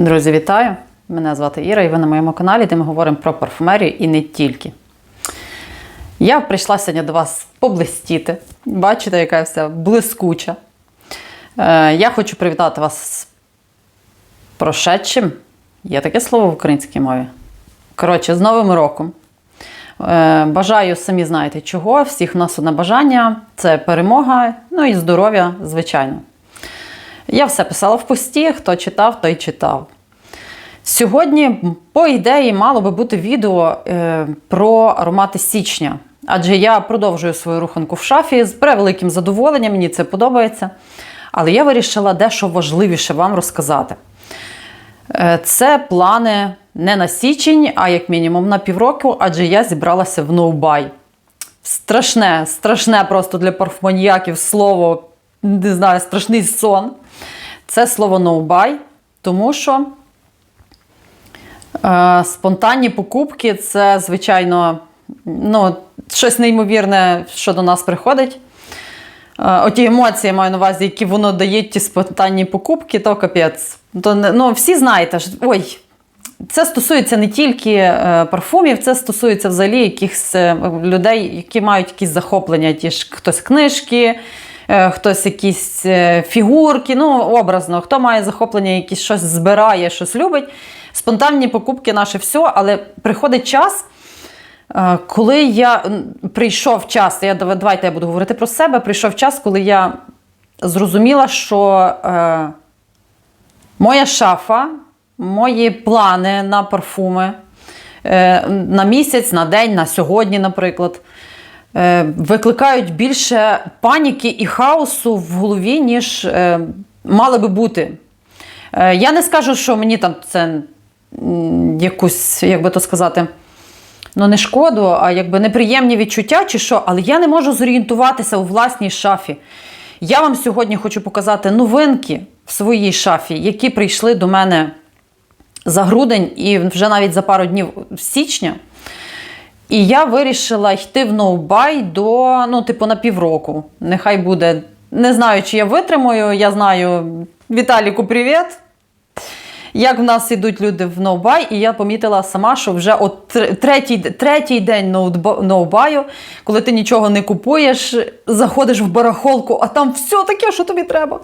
Друзі, вітаю! Мене звати Іра, і ви на моєму каналі, де ми говоримо про парфумерію і не тільки. Я прийшла сьогодні до вас поблистіти. Бачите, яка я вся блискуча. Е, я хочу привітати вас з прошедшим. Є таке слово в українській мові. Коротше, з Новим роком. Е, Бажаю, самі знаєте чого. Всіх в нас одне бажання це перемога, ну і здоров'я, звичайно. Я все писала в пості, хто читав, той читав. Сьогодні, по ідеї, мало би бути відео е, про аромати січня. Адже я продовжую свою руханку в шафі з превеликим задоволенням, мені це подобається. Але я вирішила дещо важливіше вам розказати. Е, Це плани не на січень, а як мінімум на півроку, адже я зібралася в ноубай. Страшне, страшне просто для парфуманіяків слово, не знаю, страшний сон. Це слово ноубай, тому що е, спонтанні покупки це, звичайно, ну, щось неймовірне, що до нас приходить. Е, Оті емоції я маю на увазі, які воно дає ті спонтанні покупки, то капець. То, ну, всі знаєте, ж, ой, це стосується не тільки е, парфумів, це стосується взагалі якихось е, людей, які мають якісь захоплення. Ті ж хтось книжки, хтось якісь е, фігурки, ну, образно, хто має захоплення, якісь щось збирає, щось любить. Спонтанні покупки наше все, але приходить час. Е, Коли я прийшов час, я давайте я буду говорити про себе. Прийшов час, коли я зрозуміла, що е, моя шафа, мої плани на парфуми е, на місяць, на день, на сьогодні, наприклад, е, викликають більше паніки і хаосу в голові, ніж е, мали би бути. Е, Я не скажу, що мені там це якусь, як би то сказати, ну не шкоду, а якби неприємні відчуття чи що, але я не можу зорієнтуватися у власній шафі. Я вам сьогодні хочу показати новинки в своїй шафі, які прийшли до мене за грудень і вже навіть за пару днів січня. І я вирішила йти в ноубай до, ну, типу, на півроку. Нехай буде. Не знаю, чи я витримаю. Я знаю Віталіку, привіт. Як в нас ідуть люди в ноубай, і я помітила сама, що вже от третій, третій день ноубаю, коли ти нічого не купуєш, заходиш в барахолку, а там все таке, що тобі треба.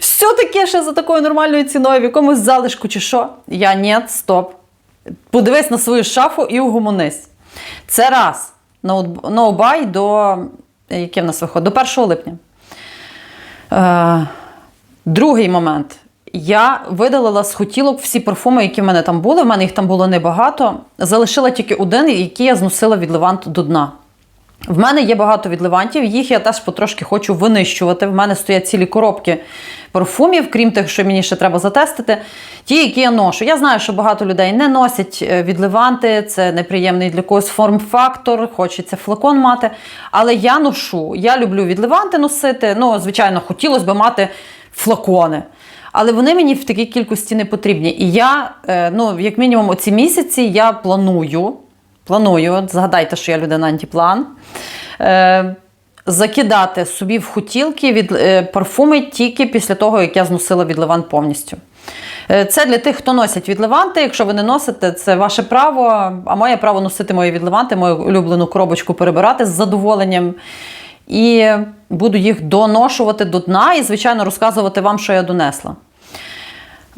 Все таке ще за такою нормальною ціною, в якомусь залишку чи що. Я ні, стоп. Подивись на свою шафу і угомонись. Це раз. Ноубай до. Яке в нас виходить? До 1 липня. Е, другий момент. Я видалила з хотілок всі парфуми, які в мене там були. В мене їх там було небагато. Залишила тільки один, який я зносила від Леванту до дна. В мене є багато відливантів, їх я теж потрошки хочу винищувати. В мене стоять цілі коробки парфумів, крім тих, що мені ще треба затестити. Ті, які я ношу. Я знаю, що багато людей не носять е, відливанти, це неприємний для когось форм-фактор, хочеться флакон мати. Але я ношу. Я люблю відливанти носити. Ну, звичайно, хотілося б мати флакони. Але вони мені в такій кількості не потрібні. І я, е, ну, як мінімум, оці місяці я планую. Планую, згадайте, що я людина антиплан. Е, закидати собі в хотілки від е, парфуми тільки після того, як я зносила відливант повністю. Е, Це для тих, хто носять відливанти. Якщо ви не носите, це ваше право. А моє право носити мої відливанти, мою улюблену коробочку перебирати з задоволенням. І буду їх доношувати до дна і, звичайно, розказувати вам, що я донесла.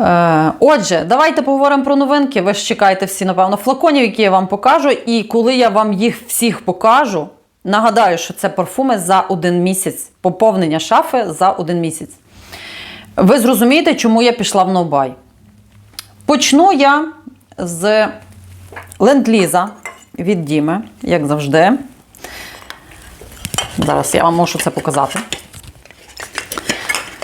Е, Отже, давайте поговоримо про новинки. Ви ж чекаєте всі, напевно, флаконів, які я вам покажу. І коли я вам їх всіх покажу, нагадаю, що це парфуми за один місяць, поповнення шафи за один місяць. Ви зрозумієте, чому я пішла в Новбай. Почну я з ленд-ліза від Діми, як завжди. Зараз я вам можу це показати.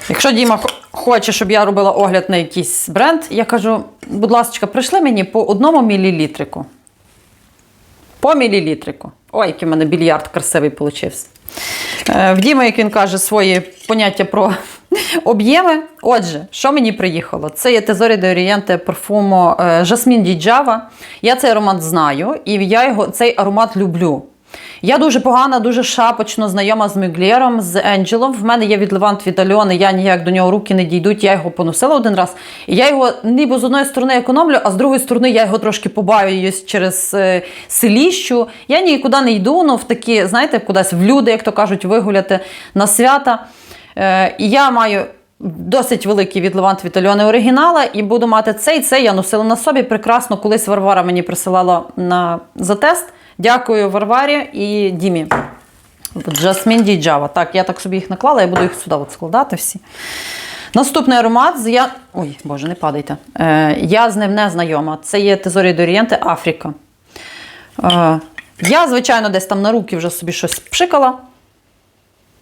Якщо Діма хоче, щоб я робила огляд на якийсь бренд, я кажу, будь ласка, прийшли мені по одному мілілітрику. По мілілітрику. Ой, який в мене більярд красивий получився. Е, В Діми, як він каже, свої поняття про об'єми. Отже, що мені приїхало? Це є Тезорі де Орієнте парфуму е, Жасмін Діджава. Я цей аромат знаю, і я його, цей аромат люблю. Я дуже погана, дуже шапочно знайома з Мюглєром, з Енджелом. В мене є від Левант від Альони, я ніяк до нього руки не дійдуть. Я його поносила один раз. І я його ніби з одної сторони економлю, а з другої сторони я його трошки побаююсь через е, селіщу. Я нікуди не йду, ну в такі, знаєте, кудись в люди, як то кажуть, вигуляти на свята. Е, і я маю досить великий від Левант від Альони оригінала, і буду мати цей. Цей я носила на собі. Прекрасно, колись Варвара мені присилала на за тест. Дякую Варварі і Дімі. Джасмін Діджава. Так, я так собі їх наклала, я буду їх сюди от складати всі. Наступний аромат я. Ой, Боже, не падайте. Е, я з ним не знайома. Це є Тезорі Дорієнти Африка. Е, я, звичайно, десь там на руки вже собі щось пшикала.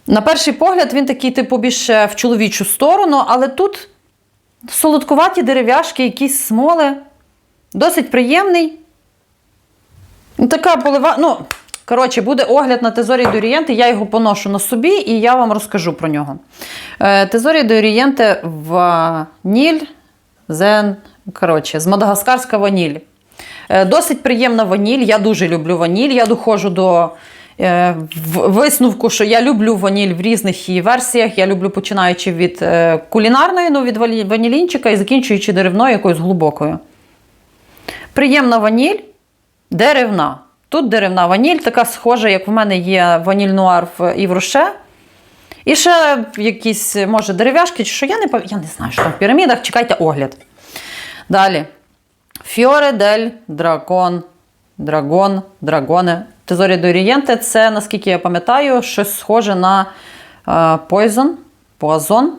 На перший погляд, він такий, типу, більше в чоловічу сторону, але тут солодкуваті дерев'яшки, якісь смоли. Досить приємний. Ну, Така полива. Ну, коротше, буде огляд на Тезорі Дорієнти. Я його поношу на собі і я вам розкажу про нього. Е, Тезорі Дорієнте ваніль, зен, коротше, з Мадагаскарська ваніль. Е, Досить приємна ваніль. Я дуже люблю ваніль. Я доходжу до е, висновку, що я люблю ваніль в різних її версіях. Я люблю починаючи від е, кулінарної, ну, від ванілінчика і закінчуючи деревною якоюсь глибокою. Приємна ваніль, деревна. Тут деревна ваніль, така схожа, як в мене є ваніль нуар в Івроше. І ще якісь, може, дерев'яшки, чи що я не пам- я не знаю, що там в пірамідах. Чекайте огляд. Далі. Фіоре дель дракон. Драгон, драгоне. Тезорі Дорієнте це, наскільки я пам'ятаю, щось схоже на е, Poison, Поазон.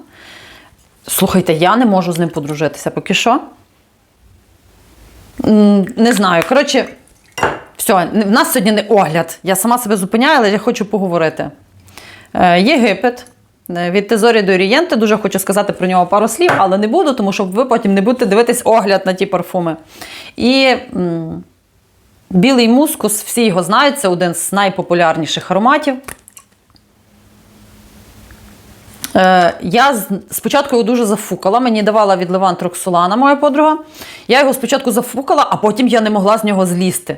Слухайте, я не можу з ним подружитися поки що. Не знаю. Коротше, все, в нас сьогодні не огляд. Я сама себе зупиняю, але я хочу поговорити. Е, Єгипет. Е, Від Тезорі до Орієнти. Дуже хочу сказати про нього пару слів, але не буду, тому що ви потім не будете дивитись огляд на ті парфуми. І м, білий мускус, всі його знають, це один з найпопулярніших ароматів. Е, я спочатку його дуже зафукала. Мені давала від Левант Роксолана, моя подруга. Я його спочатку зафукала, а потім я не могла з нього злізти.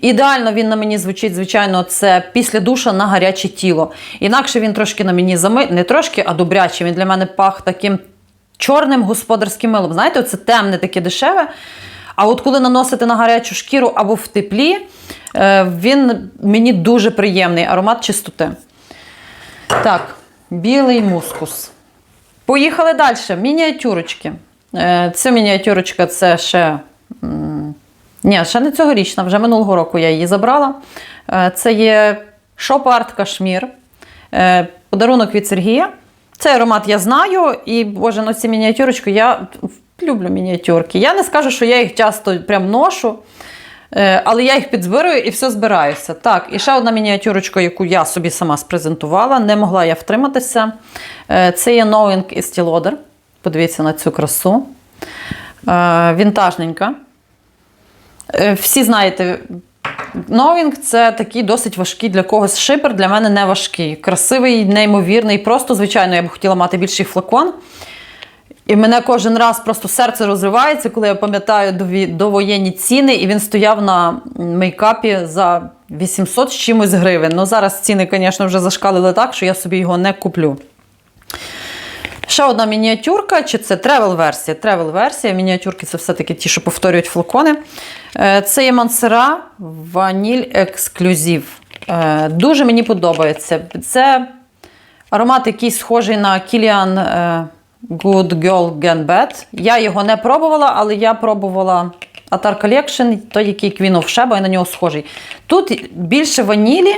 Ідеально він на мені звучить, звичайно, це після душа на гаряче тіло. Інакше він трошки на мені зами... не трошки, а добряче. Він для мене пах таким чорним господарським милом. Знаєте, це темне таке дешеве. А от коли наносити на гарячу шкіру або в теплі, е, він мені дуже приємний аромат чистоти. Так, білий мускус. Поїхали далі. Мініатюрочки. Е, Ця мініатюрочка це ще. Ні, ще не цьогорічна, вже минулого року я її забрала. Е, Це є шоп-арт кашмір. Е, Подарунок від Сергія. Цей аромат я знаю, і боже, ну ці мініатюрочки, я люблю мініатюрки. Я не скажу, що я їх часто прям ношу. Е, Але я їх підзбираю і все збираюся. Так, і ще одна мініатюрочка, яку я собі сама спрезентувала, не могла я втриматися. Е, Це є Knowing із Steel Подивіться на цю красу. Е, Вінтажненька. Всі знаєте, Knowing – це такий досить важкий для когось шипер, для мене не важкий. Красивий, неймовірний. Просто, звичайно, я б хотіла мати більший флакон. І мене кожен раз просто серце розривається, коли я пам'ятаю довоєнні ціни, і він стояв на мейкапі за 800 з чимось гривень. Ну зараз ціни, звісно, вже зашкалили так, що я собі його не куплю. Ще одна мініатюрка, чи це тревел-версія? Тревел-версія. Мініатюрки це все-таки ті, що повторюють флакони. Е, Це є Мансера Ваніль Ексклюзив. Е, Дуже мені подобається. Це аромат, який схожий на Kilian е, Good Girl Gen Bad. Я його не пробувала, але я пробувала Atar Collection, той, який Queen of Sheba, і на нього схожий. Тут більше ванілі.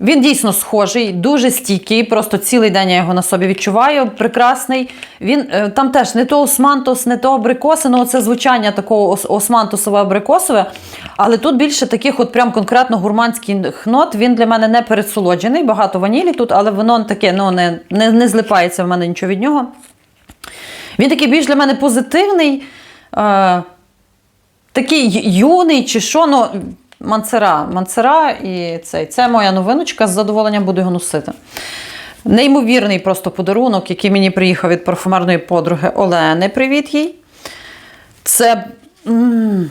Він дійсно схожий, дуже стійкий, просто цілий день я його на собі відчуваю. Прекрасний. Він е, там теж не то османтус, не то абрикоси, ну це звучання такого ос- османтусове абрикосове. Але тут більше таких от прям конкретно гурманських нот. Він для мене не пересолоджений, багато ванілі тут, але воно таке ну, не, не, не злипається в мене нічого від нього. Він такий більш для мене позитивний. Е, такий юний чи що, ну, Мансера. Мансера і цей. Це моя новиночка, з задоволенням буду його носити. Неймовірний просто подарунок, який мені приїхав від парфумерної подруги Олени. Привіт їй. Це. м,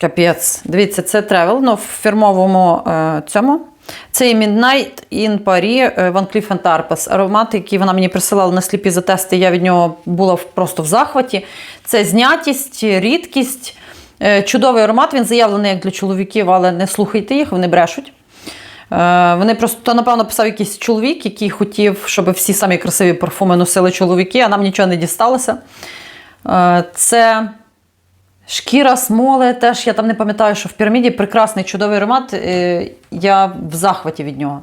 Капець. Дивіться, це тревел, ну, в фірмовому е, цьому. Це є Midnight in Paris е, Van Cleef Arpels. Аромат, який вона мені присилала на сліпі затести, я від нього була просто в захваті. Це знятість, рідкість. Е, Чудовий аромат, він заявлений як для чоловіків, але не слухайте їх, вони брешуть. Е, Вони просто, то, напевно, писав якийсь чоловік, який хотів, щоб всі самі красиві парфуми носили чоловіки, а нам нічого не дісталося. Це шкіра смоли, теж я там не пам'ятаю, що в піраміді прекрасний чудовий аромат. е, Я в захваті від нього.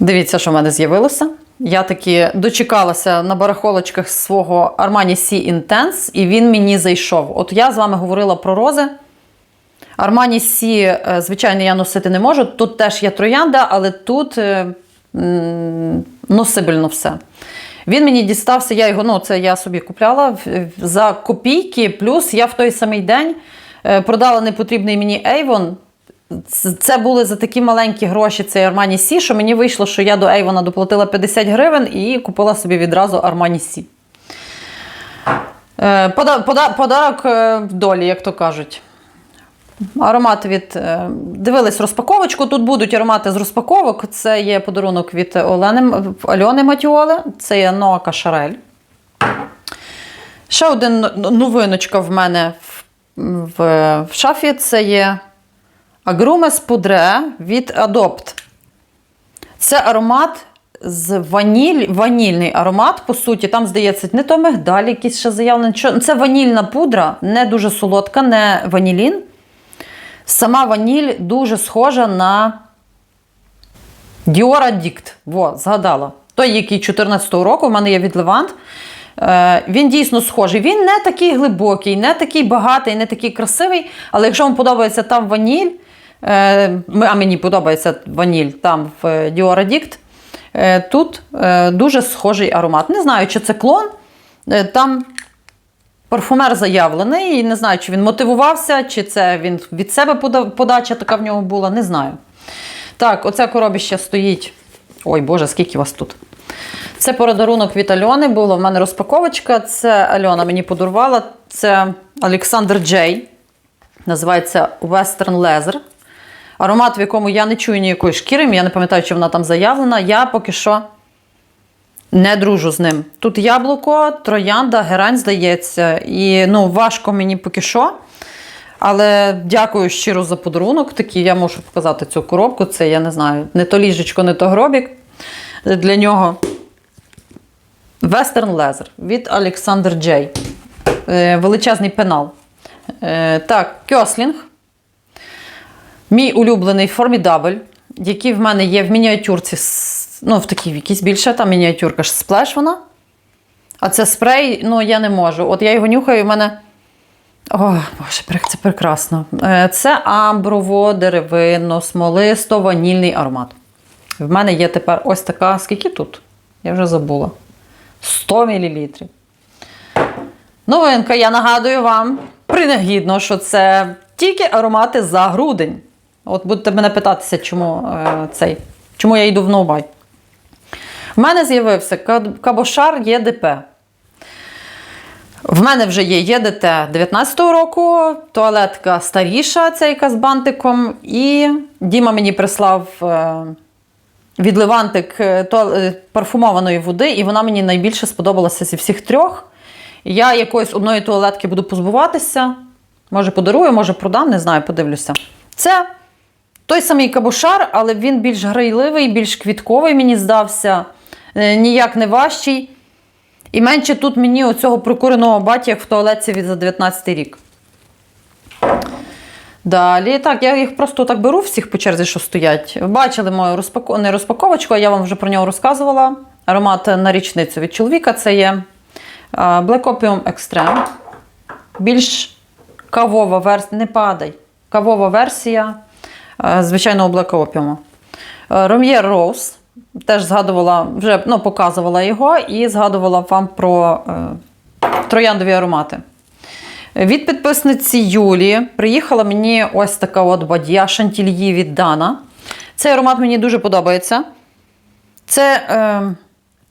Dивіться, що в мене з'явилося. Я таки дочекалася на барахолочках свого Armani C Intense, і він мені зайшов. От я з вами говорила про рози. Armani C, е, звичайно, я носити не можу. Тут теж є троянда, але тут е, м, носибельно все. Він мені дістався, я його, ну це я собі купляла за копійки, плюс я в той самий день е, продала непотрібний мені Avon. Це- були за такі маленькі гроші, цей Armani C, що мені вийшло, що я до Avon доплатила 50 гривень і купила собі відразу Armani C. Е, пода- пода- Подарок е, в долі, як то кажуть. Аромат від. е, Дивились розпаковочку. Тут будуть аромати з розпаковок. Це є подарунок від Олени, Альони Матіоли. Це є Ноака Шарель. Ще один новиночка в мене в, в, в шафі. Це є Agrumes Poudre від Adopt. Це аромат з ваніль, ванільний аромат, по суті. Там, здається, не то мигдаль якийсь ще заявлений. Це ванільна пудра, не дуже солодка, не ванілін. Сама ваніль дуже схожа на Dior Addict. Во, згадала. Той, який 14-го року, в мене є від Левант. Е, він дійсно схожий. Він не такий глибокий, не такий багатий, не такий красивий. Але якщо вам подобається там ваніль, е, а мені подобається ваніль там в Dior Addict, е, тут дуже схожий аромат. Не знаю, чи це клон. Там Парфумер заявлений, і не знаю, чи він мотивувався, чи це він від себе подача така в нього була, не знаю. Так, оце коробище стоїть. Ой, Боже, скільки вас тут. Це подарунок від Альони було. В мене розпаковочка. Це Альона мені подарувала. Це Олександр Джей. Називається Western Leather. Аромат, в якому я не чую ніякої шкіри. Я не пам'ятаю, чи вона там заявлена. Я поки що не дружу з ним. Тут яблуко, троянда, герань, здається. І ну, важко мені поки що. Але дякую щиро за подарунок. Такий я можу показати цю коробку. Це я не знаю, не то ліжечко, не то гробік. Для нього Western Leather від Alexander J. Е, Величезний пенал. Е, Так, Кьослінг. Мій улюблений Formidable, який в мене є в мініатюрці, ну, в такій в якійсь більше, там мініатюрка ж сплеш вона. А це спрей, ну я не можу. От я його нюхаю, і в мене. О, Боже, це прекрасно. Е, Це амброво, деревинно, смолисто, ванільний аромат. В мене є тепер ось така, скільки тут? Я вже забула. 100 мл. Новинка, я нагадую вам принагідно, що це тільки аромати за грудень. От будете мене питатися, чому, е, цей, чому я йду в ноубай. В мене з'явився Кабошар ЄДП. В мене вже є ЄДТ 19-го року, туалетка старіша, ця яка з бантиком. І Діма мені прислав е, від Левантик е, е, парфумованої води, і вона мені найбільше сподобалася зі всіх трьох. Я якоїсь одної туалетки буду позбуватися. Може, подарую, може продам, не знаю, подивлюся. Це той самий кабушар, але він більш грайливий, більш квітковий, мені здався, ніяк не важчий. І менше тут мені оцього прокуреного баті, як в туалетці від за 19 рік. Далі, так, я їх просто так беру всіх по черзі, що стоять. Бачили мою розпако... не розпаковочку, я вам вже про нього розказувала. Аромат на річницю від чоловіка це є Black Opium Extreme. Більш кавова версія. Не падай. Кавова версія е, звичайного Black Opium. Ром'єр Роуз. Теж згадувала, вже ну, показувала його і згадувала вам про е, трояндові аромати. Від підписниці Юлі приїхала мені ось така от бадья Шантільї від Дана. Цей аромат мені дуже подобається. Це е,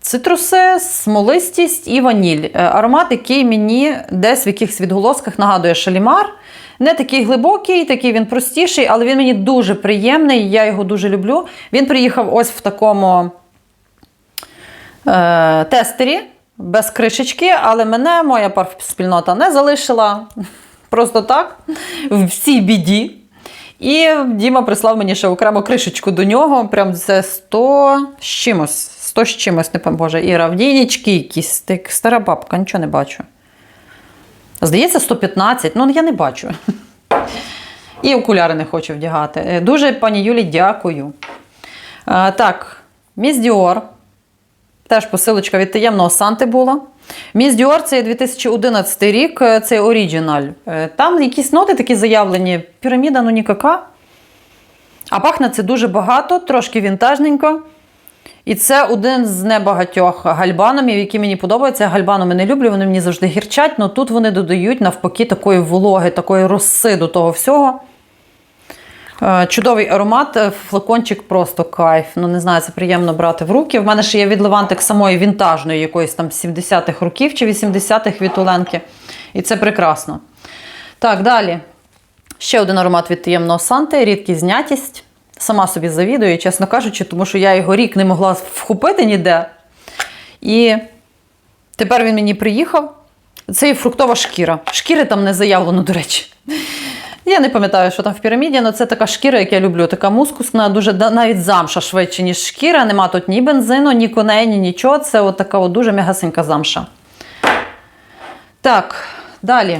Цитруси, смолистість і ваніль. Е, Аромат, який мені десь в якихось відголосках нагадує шалімар. Не такий глибокий, такий він простіший, але він мені дуже приємний, я його дуже люблю. Він приїхав ось в такому е, тестері без кришечки, але мене моя парфспільнота не залишила просто так, в всій біді. І Діма прислав мені ще окремо кришечку до нього. Прям це 100 з чимось. 100 з чимось, не пам'ятаю, боже, і равнінічки якісь. Стара бабка, нічого не бачу. Здається, 115, ну я не бачу. І окуляри не хочу вдягати. Е, Дуже, пані Юлі, дякую. А, так, Міс Діор. Теж посилочка від таємного Санти була. Міс Діор це 2011 рік, е, це оригіналь. Е, Там якісь ноти такі заявлені. Піраміда, ну нікака. А пахне це дуже багато, трошки вінтажненько. І це один з небагатьох гальбаномів, які мені подобаються. Гальбаноми не люблю, вони мені завжди гірчать, але тут вони додають навпаки такої вологи, такої роси до того всього. Е, Чудовий аромат, е, флакончик просто кайф. Ну, не знаю, це приємно брати в руки. В мене ще є від Левантик самої вінтажної, якоїсь там 70-х років чи 80-х від Оленки. І це прекрасно. Так, далі. Ще один аромат від таємного Санти, рідкість знятість. Сама собі завідую, чесно кажучи, тому що я його рік не могла вхопити ніде. І тепер він мені приїхав. Це є фруктова шкіра. Шкіри там не заявлено, до речі. Я не пам'ятаю, що там в піраміді, але це така шкіра, як я люблю, така мускусна, дуже навіть замша швидше, ніж шкіра. Нема тут ні бензину, ні коней, ні нічого. Це от така от дуже м'ягасенька замша. Так, далі.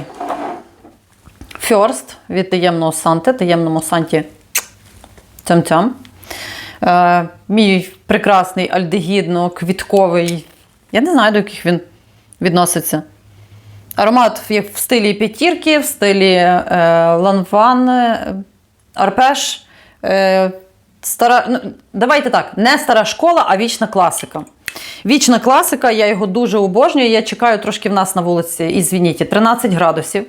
First від таємного Санти, таємному Санті Тям-тям. Е, мій прекрасний альдегідно-квітковий. Я не знаю, до яких він відноситься. Аромат є в стилі п'ятірки, в стилі е, ланван, е, арпеш. Е, стара, ну, давайте так, не стара школа, а вічна класика. Вічна класика, я його дуже обожнюю. Я чекаю трошки в нас на вулиці, ізвініть, 13 градусів.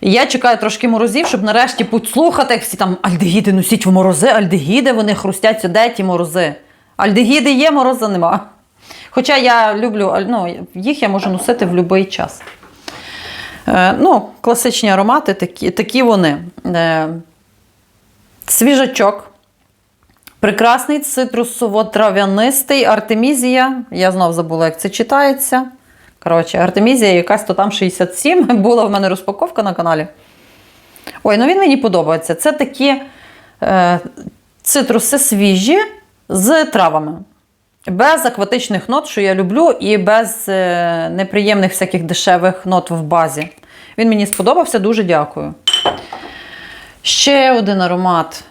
Я чекаю трошки морозів, щоб нарешті послухати, всі там альдегіди носіть в морози, альдегіди, вони хрустять де ті морози. Альдегіди є, мороза нема. Хоча я люблю, ну, їх я можу носити в будь-який час. Е, ну, класичні аромати, такі, такі вони. Е, свіжачок. Прекрасний цитрусово-трав'янистий артемізія. Я знов забула, як це читається. Коротше, артемізія якась то там 67. Була в мене розпаковка на каналі. Ой, ну він мені подобається. Це такі е, цитруси свіжі з травами. Без акватичних нот, що я люблю, і без е, неприємних всяких дешевих нот в базі. Він мені сподобався, дуже дякую. Ще один аромат.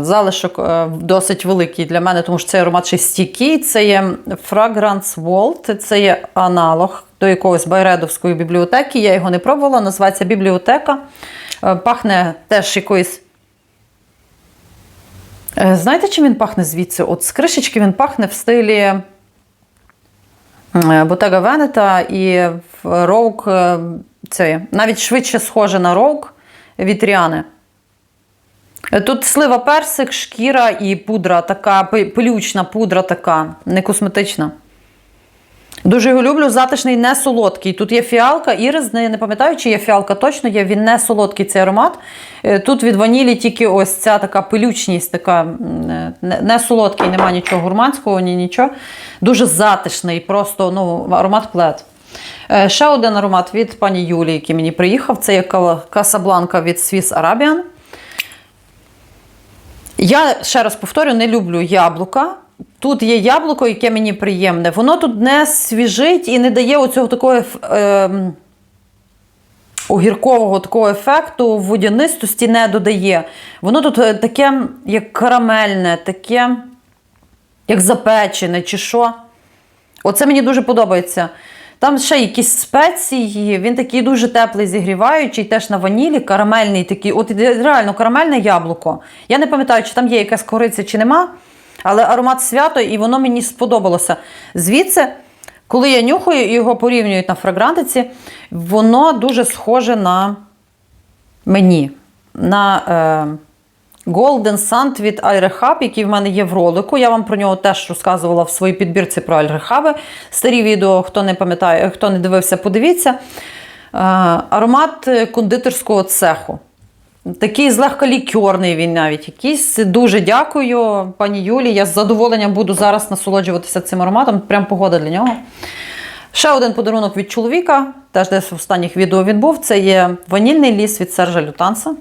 Залишок е, досить великий для мене, тому що цей аромат ще стійкий. Це є Fragrance Vault, це є аналог до якогось байредовської бібліотеки. Я його не пробувала, називається бібліотека. Е, Пахне теж якоюсь. Е, Знаєте, чим він пахне звідси? От з кришечки він пахне в стилі Bottega Veneta і е, це навіть швидше схоже на Rogue від Rihanna. Тут слива персик, шкіра і пудра, така пи- пилючна пудра, така, не косметична. Дуже його люблю, затишний, не солодкий. Тут є фіалка, ірис, не, пам'ятаю, чи є фіалка точно є, він не солодкий цей аромат. Е, Тут від ванілі тільки ось ця така пилючність, така е, не, не солодкий, нема нічого гурманського, ні нічого. Дуже затишний, просто ну, аромат плед. Е, Ще один аромат від пані Юлії, який мені приїхав, це є Касабланка від Swiss Arabian. Я ще раз повторю, не люблю яблука. Тут є яблуко, яке мені приємне. Воно тут не свіжить і не дає оцього такого ем, огіркового такого ефекту, водянистості не додає. Воно тут е, таке, як карамельне, таке, як запечене, чи що. Оце мені дуже подобається. Там ще якісь спеції, він такий дуже теплий, зігріваючий, теж на ванілі, карамельний такий. От реально карамельне яблуко. Я не пам'ятаю, чи там є якась кориця, чи нема, але аромат свято, і воно мені сподобалося. Звідси, коли я нюхаю і його порівнюють на фрагрантиці, воно дуже схоже на мені, на е, Golden Sand від iRehab, який в мене є в ролику. Я вам про нього теж розказувала в своїй підбірці про iRehab. Старі відео, хто не пам'ятає, хто не дивився, подивіться. Е, Аромат е, кондитерського цеху. Такий злегка лікерний він навіть якийсь. Дуже дякую, пані Юлі. Я з задоволенням буду зараз насолоджуватися цим ароматом. Прям погода для нього. Ще один подарунок від чоловіка. Теж десь в останніх відео він був. Це є ванільний ліс від Сержа Лютанса.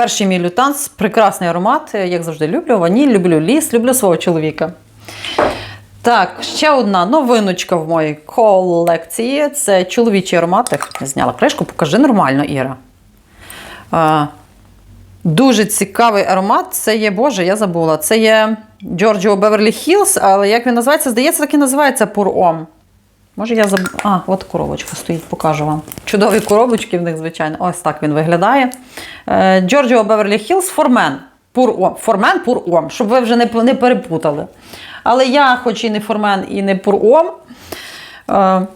Перший мій лютанс прекрасний аромат. Як завжди, люблю ваніль, люблю ліс, люблю свого чоловіка. Так, ще одна новиночка в моїй колекції. Це чоловічий аромат. Зняла кришку, покажи нормально, Іра. А, дуже цікавий аромат. Це є, Боже, я забула. Це є Giorgio Beverly Hills, але як він називається? Здається, так і називається Пуром. Може, я забула. А, от коробочка стоїть, покажу вам. Чудові коробочки в них, звичайно. Ось так він виглядає. Giorgio Beverly Hills Formen. Пур-Ом. Формен Пур-Ом, щоб ви вже не, не перепутали. Але я, хоч і не формен, і не пур-ом, е,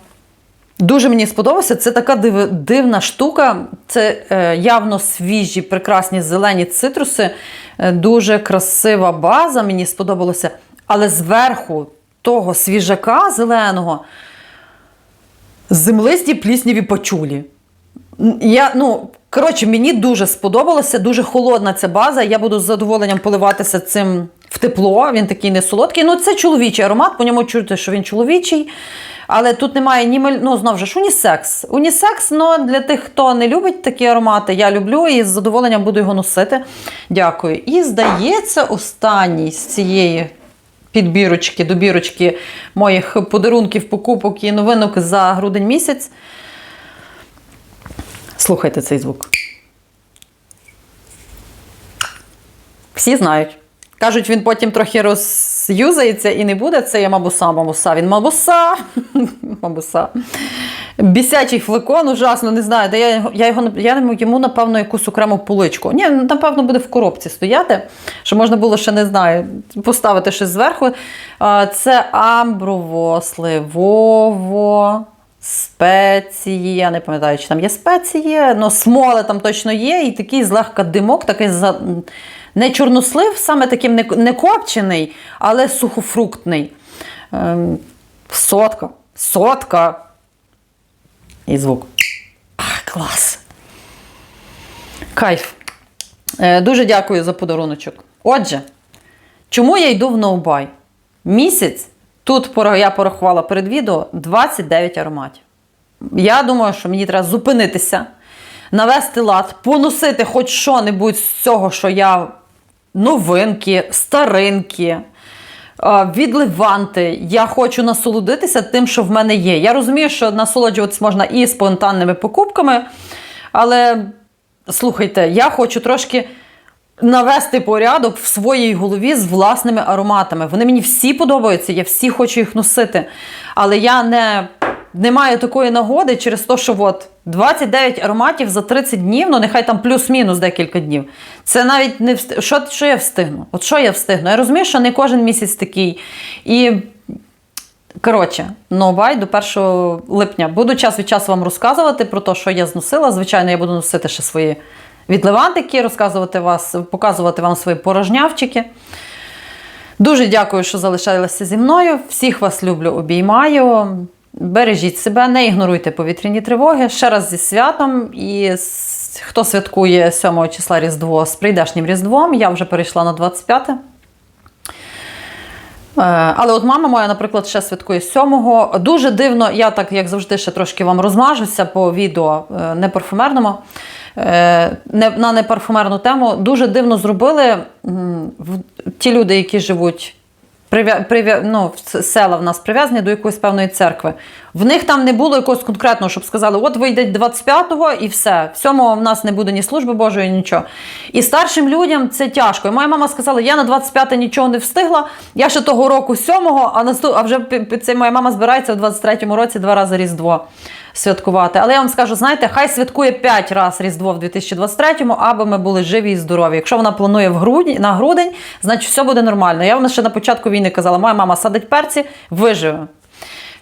Дуже мені сподобався. Це така див, дивна штука. Це е, явно свіжі, прекрасні зелені цитруси. Е, дуже красива база, мені сподобалося. Але зверху того свіжака зеленого землисті плісняві пачулі. М, Я, ну, коротше, мені дуже сподобалося, дуже холодна ця база. Я буду з задоволенням поливатися цим в тепло. Він такий не солодкий. Ну, це чоловічий аромат, по ньому чути, що він чоловічий. Але тут немає ні ну, знову ж унісекс. Унісекс, ну для тих, хто не любить такі аромати, я люблю і з задоволенням буду його носити. Дякую. І здається, останній з цієї підбірочки, добірочки моїх подарунків, покупок і новинок за грудень місяць. Слухайте цей звук. Всі знають. Кажуть, він потім трохи розюзається і не буде. Це я мабуса, мабуса. Він мабуса. мабуса. Бісячий флакон, ужасно, не знаю. Де я, я, його, я йому, напевно, якусь окрему поличку. Ні, напевно, буде в коробці стояти, що можна було ще не знаю, поставити щось зверху. Це амброво, сливово. Спеції, я не пам'ятаю, чи там є спеції, але смоли там точно є, і такий злегка димок, такий за... не чорнослив, саме таким не, не копчений, але сухофруктний. Ем, сотка. Сотка. І звук. Ах, клас. Кайф. Е, дуже дякую за подаруночок. Отже, чому я йду в ноубай? Місяць. Тут я порахувала перед відео 29 ароматів. Я думаю, що мені треба зупинитися, навести лад, поносити хоч що-небудь з цього, що я новинки, старинки, а, від Леванти. Я хочу насолодитися тим, що в мене є. Я розумію, що насолоджуватись можна і спонтанними покупками, але слухайте, я хочу трошки навести порядок в своїй голові з власними ароматами. Вони мені всі подобаються, я всі хочу їх носити. Але я не, не маю такої нагоди через те, що от 29 ароматів за 30 днів, ну нехай там плюс-мінус декілька днів. Це навіть не вст... що, що я встигну? От що я встигну? Я розумію, що не кожен місяць такий. І Коротше, новай до 1 липня. Буду час від часу вам розказувати про те, що я зносила. Звичайно, я буду носити ще свої відливантики, розказувати вас, показувати вам свої порожнявчики. Дуже дякую, що залишалися зі мною. Всіх вас люблю, обіймаю. Бережіть себе, не ігноруйте повітряні тривоги. Ще раз зі святом. І хто святкує 7 числа Різдво з прийдешнім Різдвом, я вже перейшла на 25. Е, Але от мама моя, наприклад, ще святкує 7-го. Дуже дивно, я так, як завжди, ще трошки вам розмажуся по відео е, непарфумерному. е, На непарфумерну тему. Дуже дивно зробили ті люди, які живуть. Прив'я... Ну, села в нас прив'язані до якоїсь певної церкви. В них там не було якогось конкретного, щоб сказали, от ви йдете 25-го і все. В 7-го в нас не буде ні служби Божої, нічого. І старшим людям це тяжко. І моя мама сказала, я на 25-те нічого не встигла. Я ще того року 7-го, а, наступ... а вже це моя мама збирається в 23-му році два рази Різдво святкувати. Але я вам скажу, знаєте, хай святкує 5 разів Різдво в 2023-му, аби ми були живі і здорові. Якщо вона планує в грудні, на грудень, значить все буде нормально. Я вам ще на початку війни казала, моя мама садить перці, виживе.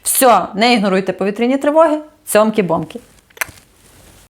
Все, не ігноруйте повітряні тривоги, цьомки-бомки.